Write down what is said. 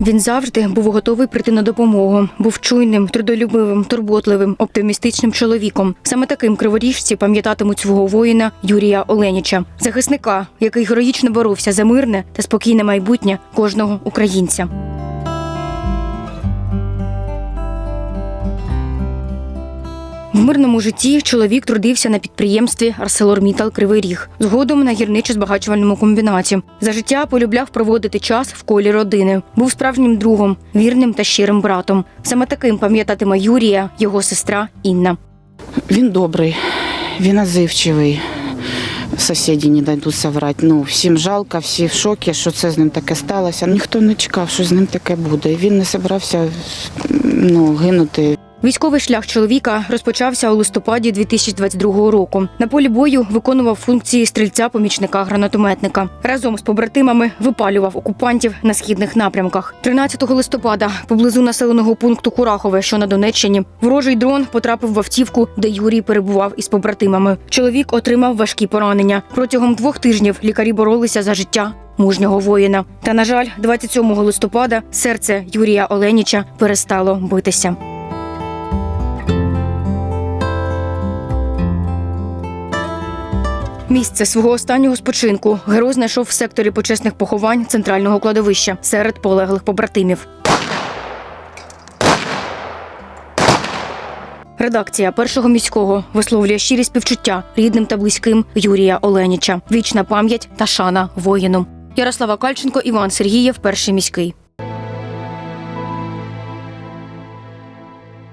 Він завжди був готовий прийти на допомогу. Був чуйним, трудолюбивим, турботливим, оптимістичним чоловіком. Саме таким криворіжці пам'ятатимуть свого воїна Юрія Оленіча, захисника, який героїчно боровся за мирне та спокійне майбутнє кожного українця. В мирному житті чоловік трудився на підприємстві ArcelorMittal Кривий Ріг, згодом на гірничо-збагачувальному комбінаті. За життя полюбляв проводити час в колі родини. Був справжнім другом, вірним та щирим братом. Саме таким пам'ятатиме Юрія, його сестра Інна. Він добрий, він озивчивий. Сусіді не дадуть соврати. Ну, всім жалко, всі в шокі, що це з ним таке сталося. Ніхто не чекав, що з ним таке буде. Він не зібрався ну, гинути. Військовий шлях чоловіка розпочався у листопаді 2022 року. На полі бою виконував функції стрільця-помічника гранатометника. Разом з побратимами випалював окупантів на східних напрямках. 13 листопада, поблизу населеного пункту Курахове, що на Донеччині, ворожий дрон потрапив в автівку, де Юрій перебував із побратимами. Чоловік отримав важкі поранення. Протягом двох тижнів лікарі боролися за життя. Мужнього воїна. Та, на жаль, 27 листопада серце Юрія Оленіча перестало битися. Місце свого останнього спочинку герой знайшов в секторі почесних поховань центрального кладовища серед полеглих побратимів. Редакція першого міського висловлює щирі співчуття рідним та близьким Юрія Оленіча. Вічна пам'ять та шана воїну. Ярослава Кальченко, Іван Сергієв, перший міський.